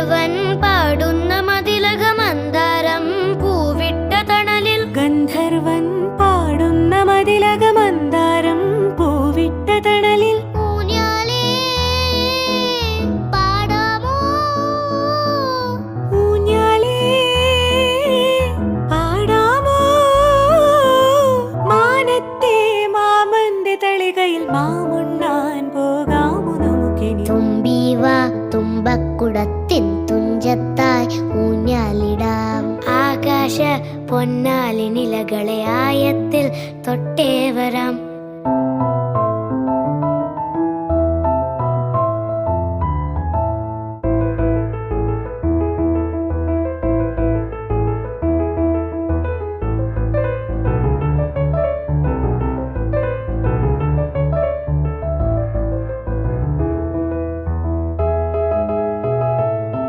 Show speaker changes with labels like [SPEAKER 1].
[SPEAKER 1] ഗന്ധർവൻ പാടുന്ന മതിലക മന്ദാരം പൂവിട്ട തണലിൽ.
[SPEAKER 2] ഗന്ധർവൻ പാടുന്ന മതിലക മന്ദാരം പൂവിട്ട തണലിൽ.
[SPEAKER 1] ഊഞ്ഞാലേ പാടാമോ?
[SPEAKER 2] ഊഞ്ഞാലേ പാടാമോ? മാനത്തെ മാമന്റെ തളികയിൽ മാമുണ്ണാൻ
[SPEAKER 1] തുഞ്ചത്തായി ഊഞ്ഞാലിടാം. ആകാശ പൊന്നാലിനിലകളെ ആയത്തിൽ തൊട്ടേ വരാം.